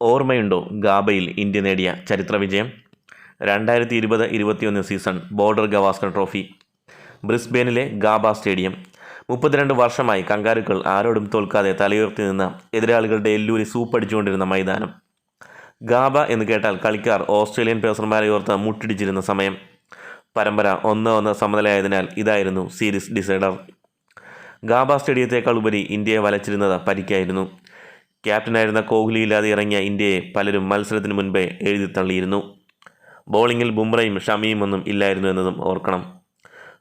ഓർമ്മയുണ്ടോ ഗാബയിൽ ഇന്ത്യ നേടിയ ചരിത്ര വിജയം? രണ്ടായിരത്തി ഇരുപത് ഇരുപത്തിയൊന്ന് സീസൺ ബോർഡർ ഗവാസ്കർ ട്രോഫി. ബ്രിസ്ബേനിലെ ഗാബ സ്റ്റേഡിയം. മുപ്പത്തിരണ്ട് വർഷമായി കങ്കാരുക്കൾ ആരോടും തോൽക്കാതെ തലയുയർത്തി നിന്ന എതിരാളികളുടെ എല്ലൂരി സൂപ്പടിച്ചുകൊണ്ടിരുന്ന മൈതാനം. ഗാബ എന്ന് കേട്ടാൽ കളിക്കാർ ഓസ്ട്രേലിയൻ പേസർമാരെ ഓർത്ത് മുട്ടിടിച്ചിരുന്ന സമയം. പരമ്പര ഒന്ന് ഒന്ന് സമനിലയായതിനാൽ ഇതായിരുന്നു സീരീസ് ഡിസൈഡർ. ഗാബ സ്റ്റേഡിയത്തേക്കാൾ ഉപരി ഇന്ത്യയെ വലച്ചിരുന്നത് പരിക്കായിരുന്നു. ക്യാപ്റ്റനായിരുന്ന കോഹ്ലി ഇല്ലാതെ ഇറങ്ങിയ ഇന്ത്യയെ പലരും മത്സരത്തിന് മുൻപേ എഴുതി തള്ളിയിരുന്നു. ബോളിങ്ങിൽ ബുംറയും ഷമിയും ഒന്നും ഇല്ലായിരുന്നു എന്നതും ഓർക്കണം.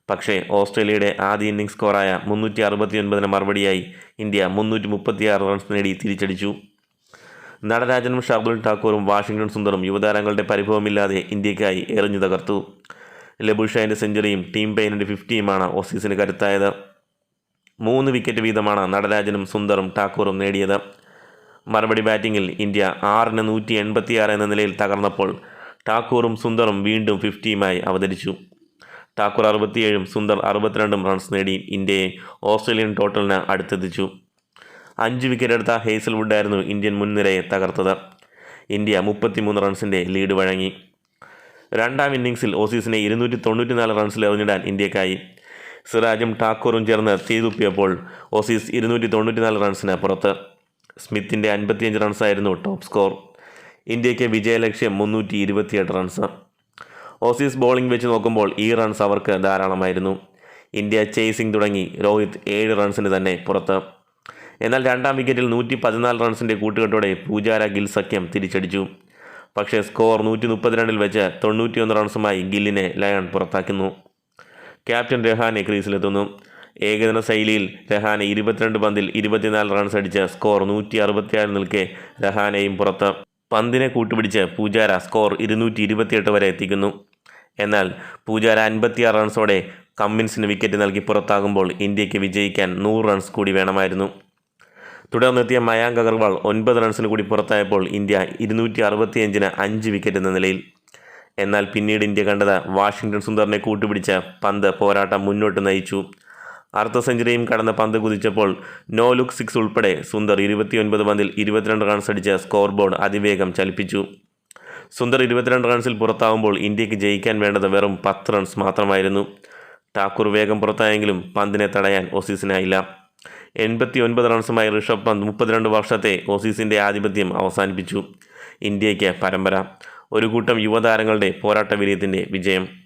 പക്ഷേ ഓസ്ട്രേലിയയുടെ ആദ്യ ഇന്നിംഗ് സ്കോറായ മുന്നൂറ്റി അറുപത്തി ഒൻപതിന് മറുപടിയായി ഇന്ത്യ മുന്നൂറ്റി മുപ്പത്തിയാറ് റൺസ് നേടി തിരിച്ചടിച്ചു. നടരാജനും ഷർദുൽ ഠാക്കൂറും വാഷിംഗ്ടൺ സുന്ദറും യുവതാരങ്ങളുടെ പരിഭവമില്ലാതെ ഇന്ത്യക്കായി എറിഞ്ഞു തകർത്തു. ലബുഷാന്റെ സെഞ്ചുറിയും ടീം പെയിനിന്റെ ഫിഫ്റ്റിയുമാണ് ഓസീസിന് കരുത്തായത്. മൂന്ന് വിക്കറ്റ് വീതമാണ് നടരാജനും സുന്ദറും ഠാക്കൂറും നേടിയത്. മറുപടി ബാറ്റിങ്ങിൽ ഇന്ത്യ ആറിന് നൂറ്റി എൺപത്തിയാറ് എന്ന നിലയിൽ തകർന്നപ്പോൾ ടാക്കൂറും സുന്ദറും വീണ്ടും ഫിഫ്റ്റിയുമായി അവതരിച്ചു. ടാക്കൂർ അറുപത്തിയേഴും സുന്ദർ അറുപത്തിരണ്ടും റൺസ് നേടി ഇന്ത്യയെ ഓസ്ട്രേലിയൻ ടോട്ടലിന് അടുത്തെത്തിച്ചു. അഞ്ച് വിക്കറ്റ് എടുത്ത ഹേസൽവുഡായിരുന്നു ഇന്ത്യൻ മുൻനിരയെ തകർത്തത്. ഇന്ത്യ മുപ്പത്തിമൂന്ന് റൺസിന്റെ ലീഡ് വഴങ്ങി. രണ്ടാം ഇന്നിംഗ്സിൽ ഓസീസിനെ ഇരുന്നൂറ്റി തൊണ്ണൂറ്റിനാല് റൺസിൽ എറിഞ്ഞിടാൻ ഇന്ത്യക്കായി. സിറാജും ടാക്കൂറും ചേർന്ന് തീതുപ്പിയപ്പോൾ ഓസീസ് ഇരുന്നൂറ്റി തൊണ്ണൂറ്റിനാല് റൺസിന് പുറത്ത്. സ്മിത്തിന്റെ അൻപത്തിയഞ്ച് റൺസായിരുന്നു ടോപ്പ് സ്കോർ ഇന്ത്യയ്ക്ക് വിജയലക്ഷ്യം മുന്നൂറ്റി ഇരുപത്തിയെട്ട് റൺസ് ഓസീസ് ബോളിംഗ് വെച്ച് നോക്കുമ്പോൾ ഈ റൺസ് അവർക്ക് ധാരാളമായിരുന്നു. ഇന്ത്യ ചേസിംഗ് തുടങ്ങി. രോഹിത് ഏഴ് റൺസിന് തന്നെ പുറത്ത്. എന്നാൽ രണ്ടാം വിക്കറ്റിൽ നൂറ്റി പതിനാല് റൺസിന്റെ കൂട്ടുകെട്ടോടെ പൂജാര ഗിൽ സഖ്യം തിരിച്ചടിച്ചു. പക്ഷേ സ്കോർ നൂറ്റി മുപ്പത്തിരണ്ടിൽ വെച്ച് തൊണ്ണൂറ്റിയൊന്ന് റൺസുമായി ഗില്ലിനെ ലയൺ പുറത്താക്കുന്നു. ക്യാപ്റ്റൻ രഹാനെ ക്രീസിലെത്തുന്നു ഏകദിന ശൈലിയിൽ രഹാനെ ഇരുപത്തിരണ്ട് പന്തിൽ ഇരുപത്തിനാല് റൺസ് അടിച്ച് സ്കോർ നൂറ്റി അറുപത്തിയാറ് നിൽക്കെ രഹാനെയും പുറത്ത്. പന്തിനെ കൂട്ടുപിടിച്ച് പൂജാര സ്കോർ ഇരുന്നൂറ്റി ഇരുപത്തിയെട്ട് വരെ എത്തിക്കുന്നു. എന്നാൽ പൂജാര അൻപത്തിയാറ് റൺസോടെ കമ്മിൻസിന് വിക്കറ്റ് നൽകി പുറത്താകുമ്പോൾ ഇന്ത്യയ്ക്ക് വിജയിക്കാൻ നൂറ് റൺസ് കൂടി വേണമായിരുന്നു. തുടർന്നെത്തിയ മയാങ്ക് അഗർവാൾ ഒൻപത് റൺസിന് കൂടി പുറത്തായപ്പോൾ ഇന്ത്യ ഇരുന്നൂറ്റി അറുപത്തിയഞ്ചിന് അഞ്ച് വിക്കറ്റ് എന്ന നിലയിൽ. എന്നാൽ പിന്നീട് ഇന്ത്യ കണ്ടത് വാഷിങ്ടൺ സുന്ദറിനെ കൂട്ടുപിടിച്ച് പന്ത് പോരാട്ടം മുന്നോട്ട് നയിച്ചു. അർദ്ധ സെഞ്ചുറിയും കടന്ന പന്ത് കുതിച്ചപ്പോൾ നോ ലുക്ക് സിക്സ് ഉൾപ്പെടെ സുന്ദർ ഇരുപത്തിയൊൻപത് പന്തിൽ ഇരുപത്തിരണ്ട് റൺസ് അടിച്ച് സ്കോർ ബോർഡ് അതിവേഗം ചലിപ്പിച്ചു. സുന്ദർ ഇരുപത്തിരണ്ട് റൺസിൽ പുറത്താവുമ്പോൾ ഇന്ത്യയ്ക്ക് ജയിക്കാൻ വേണ്ടത് വെറും പത്ത് റൺസ് മാത്രമായിരുന്നു. ടാക്കൂർ വേഗം പുറത്തായെങ്കിലും പന്തിനെ തടയാൻ ഓസീസിനായില്ല. എൺപത്തി ഒൻപത് റൺസുമായി ഋഷഭ് പന്ത് മുപ്പത്തിരണ്ട് വർഷത്തെ ഓസീസിന്റെ ആധിപത്യം അവസാനിപ്പിച്ചു. ഇന്ത്യയ്ക്ക് പരമ്പര. ഒരു കൂട്ടം യുവതാരങ്ങളുടെ പോരാട്ട വിജയം.